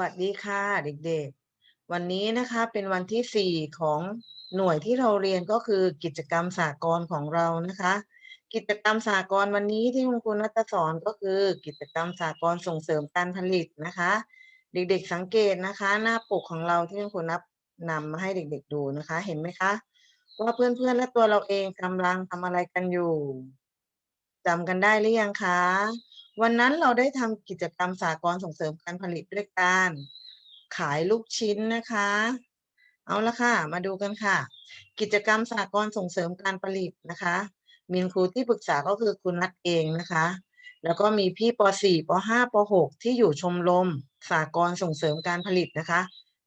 วัสดีค่ะเด็กๆ วันนี้นะคะเป็นวันที่ 4 ของหน่วยที่เราเรียนก็คือกิจกรรมสากลของเรานะคะ กิจกรรมสากลวันนี้ที่คุณครูนัทสอนก็คือ กิจกรรมสากลส่งเสริมการผลิตนะคะ เด็กๆสังเกตนะคะ หน้าปกของเราที่คุณครูนับนำมาให้เด็ก ๆ ดูนะคะ เห็นไหมคะ ว่าเพื่อนๆและตัวเราเองกำลังทำอะไรกันอยู่จำกันได้หรือยังคะ วันนั้นเราได้ทำกิจกรรมสากลส่งเสริมการผลิตด้วยการขายลูกชิ้นนะคะ เอาละค่ะ มาดูกันค่ะ กิจกรรมสากลส่งเสริมการผลิตนะคะมีครูที่ปรึกษาก็คือคุณนัทเองนะคะ แล้วก็มีพี่ป .4 ป .5 ป .6 ที่อยู่ชมรมสากลส่งเสริมการผลิตนะคะ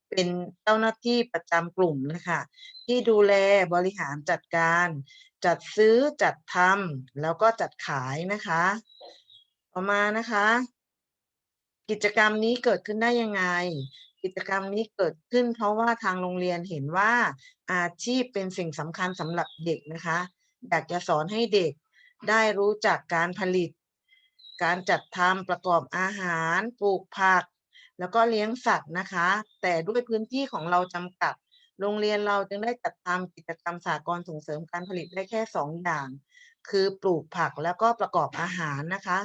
เป็นเจ้าหน้าที่ประจำกลุ่มนะคะ ที่ดูแลบริหารจัดการ จัดซื้อจัดทำแล้วก็จัดขายนะคะ ต่อมานะคะ กิจกรรมนี้เกิดขึ้นได้ยังไง กิจกรรมนี้เกิดขึ้น เพราะว่าทางโรงเรียนเห็นว่าอาชีพเป็นสิ่งสำคัญสำหรับเด็กนะคะ อยากจะสอนให้เด็กได้รู้จักการผลิต การจัดทำประกอบอาหาร ปลูกผัก แล้วก็เลี้ยงสัตว์นะคะ แต่ด้วยพื้นที่ของเราจำกัด โรงเรียนเราจึงได้จัดทำกิจกรรมสากลส่งเสริมการผลิตได้แค่สองอย่าง คือปลูกผักแล้วก็ประกอบอาหารนะคะ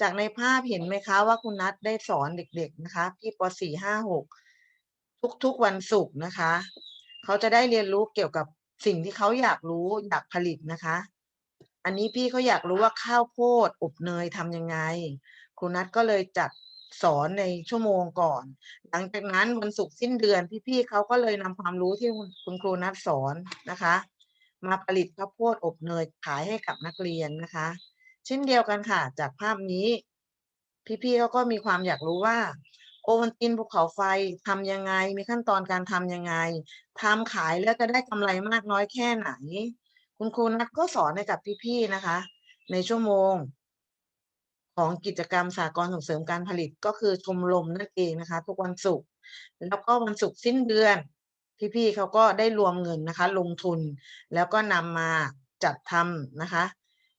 จากในภาพเห็นไหมคะว่าคุณนัทได้สอนเด็กๆนะคะพี่ป .4 5 6 ทุกๆวันศุกร์นะคะ เขาจะได้เรียนรู้เกี่ยวกับสิ่งที่เขาอยากรู้อยากผลิตนะคะ อันนี้พี่เขาอยากรู้ว่าข้าวโพดอบเนยทำยังไง ครูนัทก็เลยจัดสอนในชั่วโมงก่อน หลังจากนั้นวันศุกร์สิ้นเดือนพี่ๆเขาก็เลยนำความรู้ที่คุณครูนัทสอนนะคะ มาผลิตข้าวโพดอบเนยขายให้กับนักเรียนนะคะ เช่นเดียวกันค่ะ จากภาพนี้ พี่ๆเขาก็มีความอยากรู้ว่า โอวันตินภูเขาไฟทำยังไง มีขั้นตอนการทำยังไงทำขายแล้วจะได้กำไรมากน้อยแค่ไหน คุณครูนัทก็สอนให้กับพี่ๆนะคะ ในชั่วโมง ของกิจกรรมสากลส่งเสริมการผลิตก็คือชมรมนั่นเองนะคะ ทุกวันศุกร์แล้วก็วันศุกร์สิ้นเดือน พี่ๆเขาก็ได้รวมเงินนะคะ ลงทุนแล้วก็นำมาจัดทำนะคะ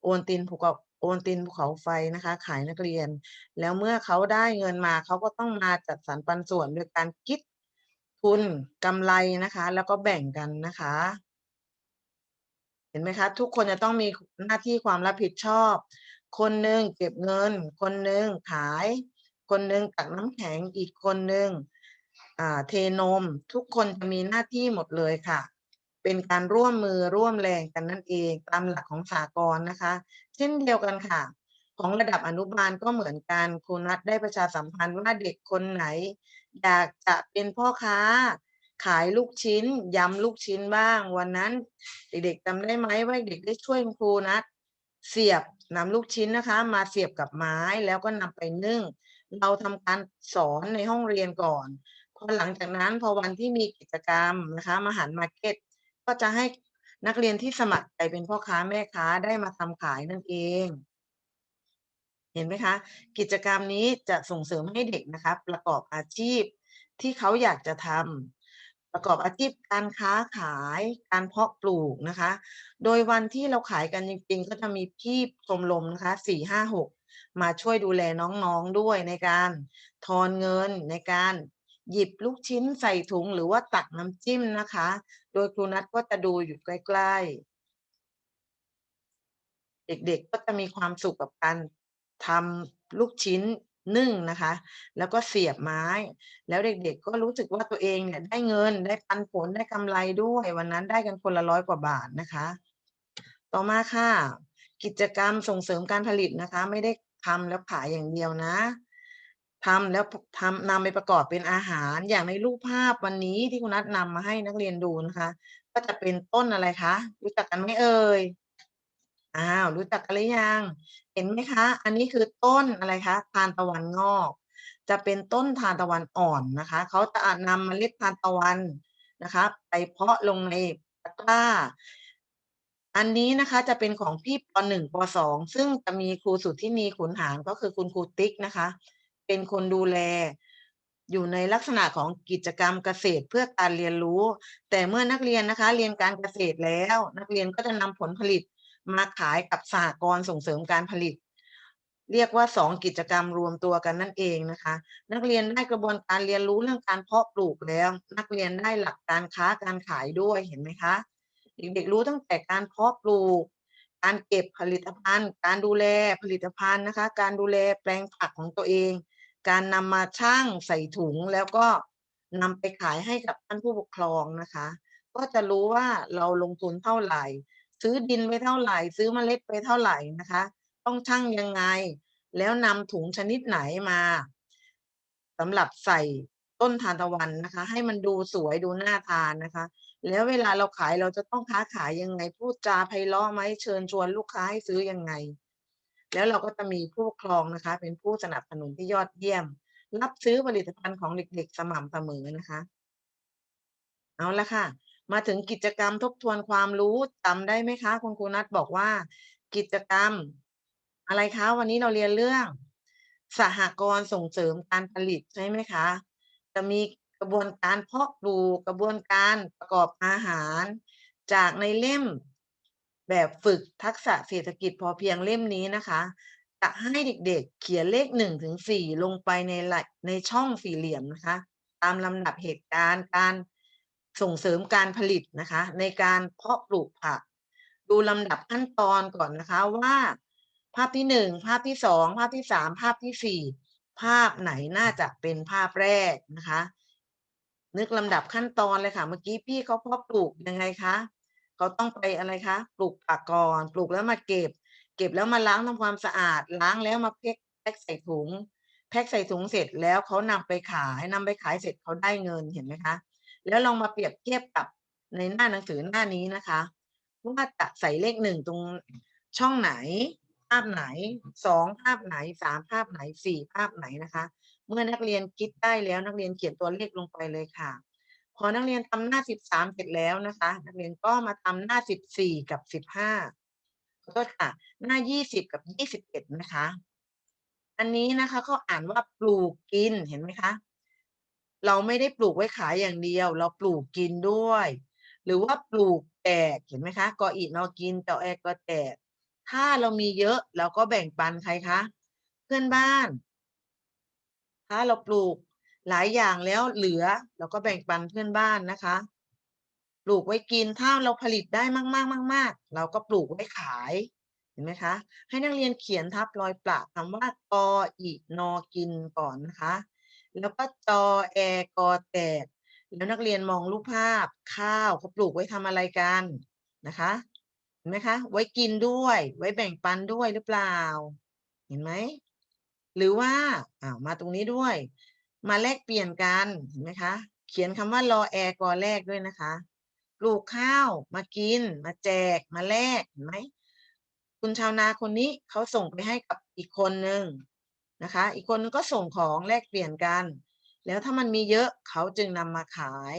โอนตินภูเขา โอนตินภูเขาไฟนะคะ ขายนักเรียน แล้วเมื่อเขาได้เงินมาเขาก็ต้องมาจัดสรรปันส่วนโดยการคิดทุนกำไรนะคะ แล้วก็แบ่งกันนะคะ เห็นไหมคะ ทุกคนจะต้องมีหน้าที่ความรับผิดชอบ คนหนึ่งเก็บเงิน คนหนึ่งขาย คนหนึ่งตักน้ำแข็งอีกคนหนึ่งเทนม ทุกคนจะมีหน้าที่หมดเลยค่ะ เป็นการร่วมมือร่วมแรงกันนั่นเอง ตามหลักของสากลนะคะ เช่นเดียวกันค่ะ ของระดับอนุบาลก็เหมือนกันครูนัดได้ประชาสัมพันธ์ว่าเด็กคนไหน อยากจะเป็นพ่อค้า ขายลูกชิ้นยำลูกชิ้นบ้าง วันนั้น เด็กๆจำได้ไหมว่าเด็กได้ช่วยครูนัด เสียบนำลูกชิ้นนะคะ มาเสียบกับไม้แล้วก็นำไปนึ่ง เราทำการสอนในห้องเรียนก่อนพอหลังจากนั้นพอวันที่มีกิจกรรมนะคะมหารมาร์เก็ตก็จะให้ นักเรียนที่สมัครใจเป็นพ่อค้าแม่ค้าได้มาทำขายนั่นเอง เห็นไหมคะ กิจกรรมนี้จะส่งเสริมให้เด็กนะคะประกอบอาชีพที่เขาอยากจะทำประกอบอาชีพการค้าขาย การเพาะปลูกนะคะ โดยวันที่เราขายกันจริงๆ ก็จะมีพี่ชมรมนะคะสี่ห้าหกมาช่วยดูแลน้องๆด้วยในการทอนเงินในการ หยิบลูกชิ้นใส่ถุงหรือว่าตักน้ำจิ้มนะคะ โดยครูนัทก็จะดูอยู่ใกล้ๆ เด็กๆก็จะมีความสุขกับการทำลูกชิ้นนึ่งนะคะ แล้วก็เสียบไม้ แล้วเด็กๆ ก็รู้สึกว่าตัวเองเนี่ยได้เงินได้ปันผลได้กำไรด้วย วันนั้นได้กันคนละร้อยกว่าบาทนะคะ ต่อมาค่ะ กิจกรรมส่งเสริมการผลิตนะคะ ไม่ได้ทำแล้วขายอย่างเดียวนะ ทำแล้วทำนำไปประกอบเป็นอาหารอย่างในรูปภาพวันนี้ที่คุณนัทนำมาให้นักเรียนดูนะคะ ก็จะเป็นต้นอะไรคะ รู้จักกันไหมเอ่ยอ้าวรู้จักกันหรือยัง เห็นไหมคะ อันนี้คือต้นอะไรคะทานตะวันงอก จะเป็นต้นทานตะวันอ่อนนะคะเขาจะนำเมล็ดทานตะวันนะคะไปเพาะลงในตะกร้าอันนี้นะคะจะเป็นของพี่ปหนึ่งปสองซึ่งจะมีครูสุดที่มีขุนหารก็คือคุณครูติ๊กนะคะ เป็นคนดูแล อยู่ในลักษณะของกิจกรรมเกษตรเพื่อการเรียนรู้ แต่เมื่อนักเรียนนะคะ เรียนการเกษตรแล้ว นักเรียนก็จะนำผลผลิตมาขายกับสหกรณ์ส่งเสริมการผลิต เรียกว่าสองกิจกรรมรวมตัวกันนั่นเองนะคะ นักเรียนได้กระบวนการเรียนรู้เรื่องการเพาะปลูกแล้ว นักเรียนได้หลักการค้าการขายด้วยเห็นไหมคะเด็กๆรู้ตั้งแต่การเพาะปลูก การเก็บผลิตภัณฑ์ การดูแลผลิตภัณฑ์นะคะ การดูแลแปลงผักของตัวเอง การนำมาชั่งใส่ถุงแล้วก็นำไปขายให้กับท่านผู้ปกครองนะคะ ก็จะรู้ว่าเราลงทุนเท่าไหร่ ซื้อดินไปเท่าไหร่ ซื้อเมล็ดไปเท่าไหร่นะคะ ต้องชั่งยังไง แล้วนำถุงชนิดไหนมาสำหรับใส่ต้นทานตะวันนะคะ ให้มันดูสวยดูน่าทานนะคะ แล้วเวลาเราขายเราจะต้องค้าขายยังไงพูดจาไพเราะไหมเชิญชวนลูกค้าให้ซื้อยังไง แล้วเราก็จะมีผู้ปกครองนะคะ เป็นผู้สนับสนุนที่ยอดเยี่ยม รับซื้อผลิตภัณฑ์ของเด็ก ๆ สม่ำเสมอนะคะ เอาละค่ะ มาถึงกิจกรรมทบทวนความรู้จำได้ไหมคะ คุณครูนัทบอกว่า กิจกรรม อะไรคะ วันนี้เราเรียนเรื่อง สหกรณ์ส่งเสริมการผลิตใช่ไหมคะ จะมีกระบวนการเพาะปลูกกระบวนการประกอบอาหาร จากในเล่ม แบบฝึกทักษะเศรษฐกิจพอเพียงเล่มนี้นะคะจะให้เด็กๆเขียนเลขหนึ่งถึงสี่ลงไปในหลในช่องสี่เหลี่ยมนะคะ ตามลำดับเหตุการณ์การส่งเสริมการผลิตนะคะ ในการเพาะปลูกผัก ดูลำดับขั้นตอนก่อนนะคะว่า ภาพที่หนึ่งภาพที่สองภาพที่สามภาพที่สี่ภาพไหนน่าจะเป็นภาพแรกนะคะ นึกลำดับขั้นตอนเลยค่ะ เมื่อกี้พี่เขาเพาะปลูกยังไงคะ เขาต้องไปอะไรคะ ปลูกผักก่อน ปลูกแล้วมาเก็บ เก็บแล้วมาล้างทำความสะอาด ล้างแล้วมาแพ็คแพ็คใส่ถุง แพ็คใส่ถุงเสร็จแล้วเขานำไปขายนำไปขายเสร็จเขาได้เงินเห็นไหมคะ แล้วลองมาเปรียบเทียบกับในหน้าหนังสือหน้านี้นะคะว่าจะใส่เลขหนึ่งตรงช่องไหน ภาพไหนสองภาพไหนสามภาพไหนสี่ภาพไหนนะคะ เมื่อนักเรียนคิดได้แล้วนักเรียนเขียนตัวเลขลงไปเลยค่ะ พอนักเรียนทำหน้าสิบสามเสร็จแล้วนะคะ นักเรียนก็มาทำหน้าสิบสี่กับสิบห้าขอโทษค่ะ หน้ายี่สิบกับยี่สิบเอ็ดนะคะ อันนี้นะคะเขาอ่านว่าปลูกกินเห็นไหมคะ เราไม่ได้ปลูกไว้ขายอย่างเดียว เราปลูกกินด้วย หรือว่าปลูกแจกเห็นไหมคะกออีนอกินต่อแอกก็แจกถ้าเรามีเยอะเราก็แบ่งปันใครคะ เพื่อนบ้าน ถ้าเราปลูก หลายอย่างแล้วเหลือเราก็แบ่งปันเพื่อนบ้านนะคะปลูกไว้กินถ้าเราผลิตได้มากๆมาก ๆ เราก็ปลูกไว้ขายเห็นไหมคะ ให้นักเรียนเขียนทับรอยประคำว่ากออีนอกินก่อนนะคะ แล้วก็จอแอกอแตกแล้วนักเรียนมองรูปภาพข้าวเขาปลูกไว้ทำอะไรกันนะคะเห็นไหมคะ ไว้กินด้วย ไว้แบ่งปันด้วยหรือเปล่า เห็นไหมหรือว่าอ้าวมาตรงนี้ด้วย มาแลกเปลี่ยนกันเห็นไหมคะ เขียนคำว่ารอแอร์กอแรกด้วยนะคะ ปลูกข้าวมากิน มาแจกมาแลกเห็นไหมคุณชาวนาคนนี้เขาส่งไปให้กับอีกคนหนึ่งนะคะ อีกคนนึงก็ส่งของแลกเปลี่ยนกัน แล้วถ้ามันมีเยอะเขาจึงนำมาขาย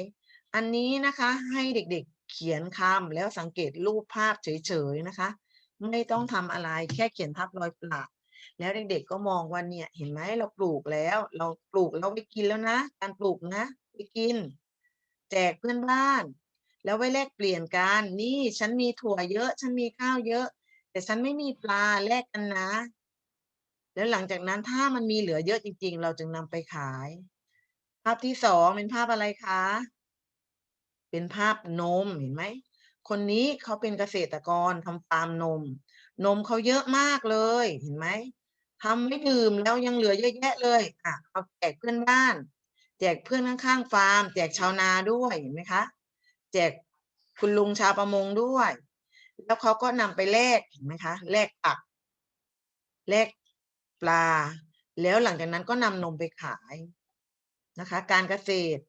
อันนี้นะคะให้เด็กๆเขียนคำแล้วสังเกตรูปภาพเฉยๆนะคะ ไม่ต้องทำอะไรแค่เขียนทับรอยประ แล้วเด็กๆก็มองว่าเนี่ย เห็นไหมเราปลูกแล้ว เราปลูกเราไปกินแล้วนะ การปลูกนะไปกิน แจกเพื่อนบ้าน แล้วไว้แลกเปลี่ยนกันนี่ฉันมีถั่วเยอะ ฉันมีข้าวเยอะ แต่ฉันไม่มีปลาแลกกันนะ แล้วหลังจากนั้นถ้ามันมีเหลือเยอะจริง ๆ เราจึงนำไปขาย ภาพที่สองเป็นภาพอะไรคะ เป็นภาพนมเห็นไหมคนนี้เขาเป็นเกษตรกรทำฟาร์มนม นมเขาเยอะมากเลยเห็นไหม ทำไม่ดื่มแล้วยังเหลือเยอะแยะเลยอะเอาแจกเพื่อนบ้าน แจกเพื่อนข้างๆฟาร์ม แจกชาวนาด้วยเห็นไหมคะแจกคุณลุงชาวประมงด้วย แล้วเขาก็นำไปแลกเห็นไหมคะแลกผักแลกปลา แล้วหลังจากนั้นก็นำนมไปขายนะคะ การเกษตร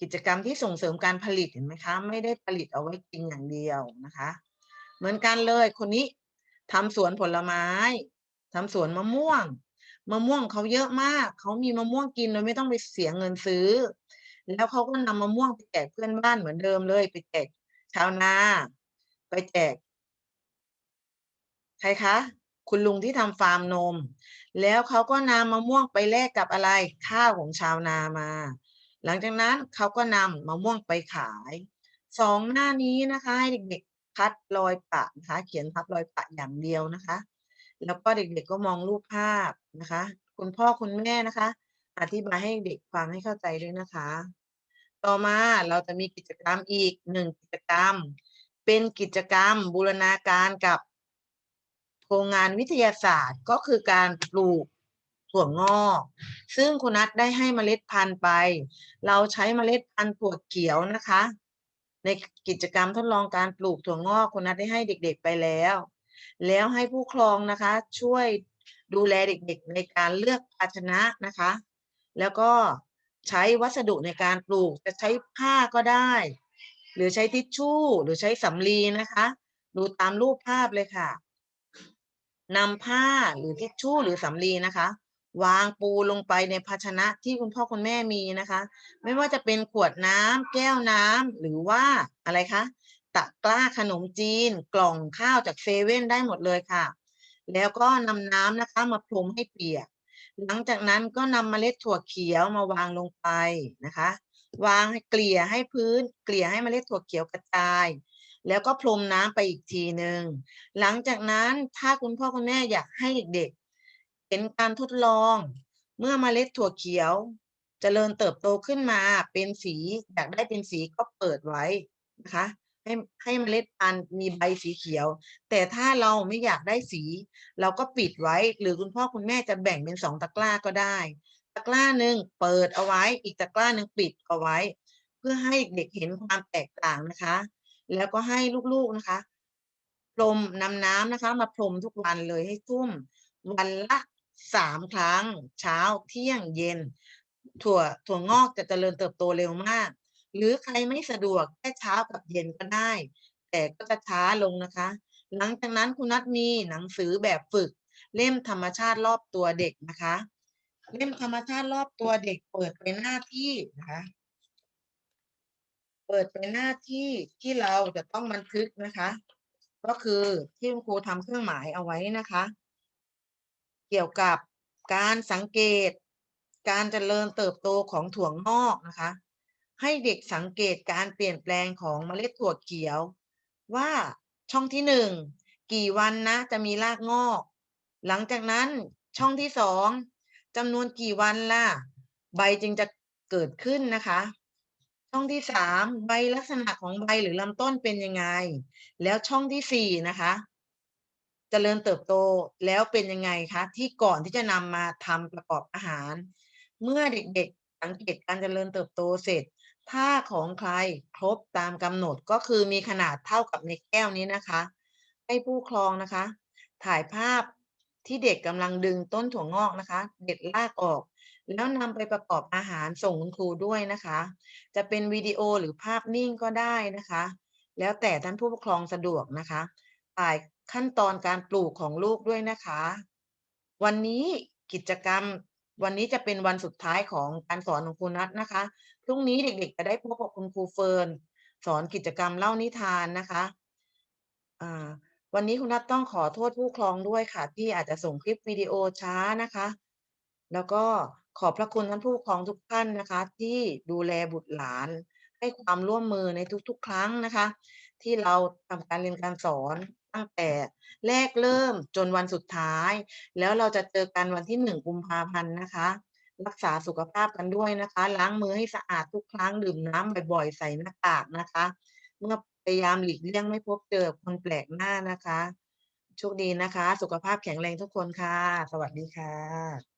กิจกรรมที่ส่งเสริมการผลิตเห็นไหมคะ ไม่ได้ผลิตเอาไว้กินอย่างเดียวนะคะ เหมือนกันเลยคนนี้ทำสวนผลไม้ ทำสวนมะม่วง มะม่วงเขาเยอะมาก เขามีมะม่วงกินโดยไม่ต้องไปเสียเงินซื้อ แล้วเขาก็นำมะม่วงไปแจกเพื่อนบ้านเหมือนเดิมเลย ไปแจกชาวนา ไปแจก ใครคะ คุณลุงที่ทำฟาร์มนม แล้วเขาก็นำมะม่วงไปแลกกับอะไร ข้าวของชาวนามา หลังจากนั้นเขาก็นำมะม่วงไปขาย สองหน้านี้นะคะให้เด็กๆคัดรอยปะนะคะ เขียนทับรอยปะอย่างเดียวนะคะ แล้วก็เด็กๆก็มองรูปภาพนะคะ คุณพ่อคุณแม่นะคะ อธิบายให้เด็กฟังให้เข้าใจด้วยนะคะ ต่อมาเราจะมีกิจกรรมอีกหนึ่งกิจกรรม เป็นกิจกรรมบูรณาการกับโครงงานวิทยาศาสตร์ก็คือการปลูกถั่วงอก ซึ่งคุณนัทได้ให้เมล็ดพันธุ์ไป เราใช้เมล็ดพันธุ์ถั่วเขียวนะคะ ในกิจกรรมทดลองการปลูกถั่วงอกคุณนัทได้ให้เด็กๆไปแล้ว แล้วให้ผู้ครองนะคะ ช่วยดูแลเด็กๆในการเลือกภาชนะนะคะ แล้วก็ใช้วัสดุในการปลูกจะใช้ผ้าก็ได้ หรือใช้ทิชชู่ หรือใช้สำลีนะคะ ดูตามรูปภาพเลยค่ะนำผ้าหรือทิชชู่หรือสำลีนะคะ วางปูลงไปในภาชนะที่คุณพ่อคุณแม่มีนะคะ ไม่ว่าจะเป็นขวดน้ำแก้วน้ำหรือว่าอะไรคะ ตะกร้าขนมจีน กล่องข้าวจากเซเว่นได้หมดเลยค่ะ แล้วก็นำน้ำนะคะมาพรมให้เปียก หลังจากนั้นก็นำเมล็ดถั่วเขียวมาวางลงไปนะคะ วางให้เกลี่ยให้พื้น เกลี่ยให้เมล็ดถั่วเขียวกระจาย แล้วก็พรมน้ำไปอีกทีหนึ่งหลังจากนั้นถ้าคุณพ่อคุณแม่อยากให้เด็กๆเห็นการทดลอง เมื่อเมล็ดถั่วเขียวจเจริญเติบโตขึ้นมาเป็นสีอยากได้เป็นสีก็เปิดไว้นะคะ ให้ให้เมล็ดพันธุ์มีใบสีเขียว แต่ถ้าเราไม่อยากได้สี เราก็ปิดไว้ หรือคุณพ่อคุณแม่จะแบ่งเป็นสองตะกร้าก็ได้ ตะกร้าหนึ่งเปิดเอาไว้ อีกตะกร้าหนึ่งปิดเอาไว้ เพื่อให้เด็กเห็นความแตกต่างนะคะ แล้วก็ให้ลูกๆนะคะพรมนำน้ำนะคะ มาพรมทุกวันเลยให้ทุ่ม วันละสามครั้ง เช้าเที่ยงเย็น ถั่วถั่วงอกจะเจริญเติบโตเร็วมาก หรือใครไม่สะดวกแค่เช้ากับเย็นก็ได้ แต่ก็จะช้าลงนะคะ หลังจากนั้นคุณนัทมีหนังสือแบบฝึก เล่มธรรมชาติรอบตัวเด็กนะคะ เล่มธรรมชาติรอบตัวเด็กเปิดเป็นหน้าที่นะคะเปิดเป็นหน้าที่ที่เราจะต้องบันทึกนะคะ ก็คือที่คุณครูทำเครื่องหมายเอาไว้นะคะ เกี่ยวกับการสังเกต การเจริญเติบโตของถั่วงอกนะคะ ให้เด็กสังเกตการเปลี่ยนแปลงของเมล็ดถั่วเขียว ว่าช่องที่หนึ่งกี่วันนะจะมีรากงอก หลังจากนั้นช่องที่สองจำนวนกี่วันล่ะ ใบจึงจะเกิดขึ้นนะคะ ช่องที่สามใบลักษณะของใบหรือลำต้นเป็นยังไง แล้วช่องที่สี่นะคะจเจริญเติบโตแล้วเป็นยังไงคะ ที่ก่อนที่จะนำมาทำประกอบอาหาร เมื่อเด็กๆสังเกตการเจริญเติบโตเสร็จ ถ้าของใครครบตามกำหนดก็คือมีขนาดเท่ากับในแก้วนี้นะคะ ให้ผู้ครองนะคะ ถ่ายภาพที่เด็กกำลังดึงต้นถั่วงอกนะคะ เด็ดรากออก แล้วนำไปประกอบอาหารส่งคุณครูด้วยนะคะ จะเป็นวิดีโอหรือภาพนิ่งก็ได้นะคะ แล้วแต่ท่านผู้ปกครองสะดวกนะคะถ่ายขั้นตอนการปลูกของลูกด้วยนะคะ วันนี้กิจกรรมวันนี้จะเป็นวันสุดท้ายของการสอนของคุณนัทนะคะ พรุ่งนี้เด็กๆจะได้พบกับคุณครูเฟิร์นสอนกิจกรรมเล่านิทานนะคะอ่าวันนี้คุณนัทต้องขอโทษผู้ครองด้วยค่ะ ที่อาจจะส่งคลิปวิดีโอช้านะคะ แล้วก็ขอบพระคุณท่านผู้ปกครองทุกท่านนะคะ ที่ดูแลบุตรหลาน ให้ความร่วมมือในทุกๆ ครั้งนะคะ ที่เราทำการเรียนการสอนตั้งแต่แรกเริ่มจนวันสุดท้าย แล้วเราจะเจอกันวันที่หนึ่งกุมภาพันธ์นะคะ รักษาสุขภาพกันด้วยนะคะ ล้างมือให้สะอาดทุกครั้งดื่มน้ำบ่อยๆ ใส่หน้ากากนะคะ เมื่อพยายามหลีกเลี่ยงไม่พบเจอคนแปลกหน้านะคะโชคดีนะคะ สุขภาพแข็งแรงทุกคนค่ะ สวัสดีค่ะ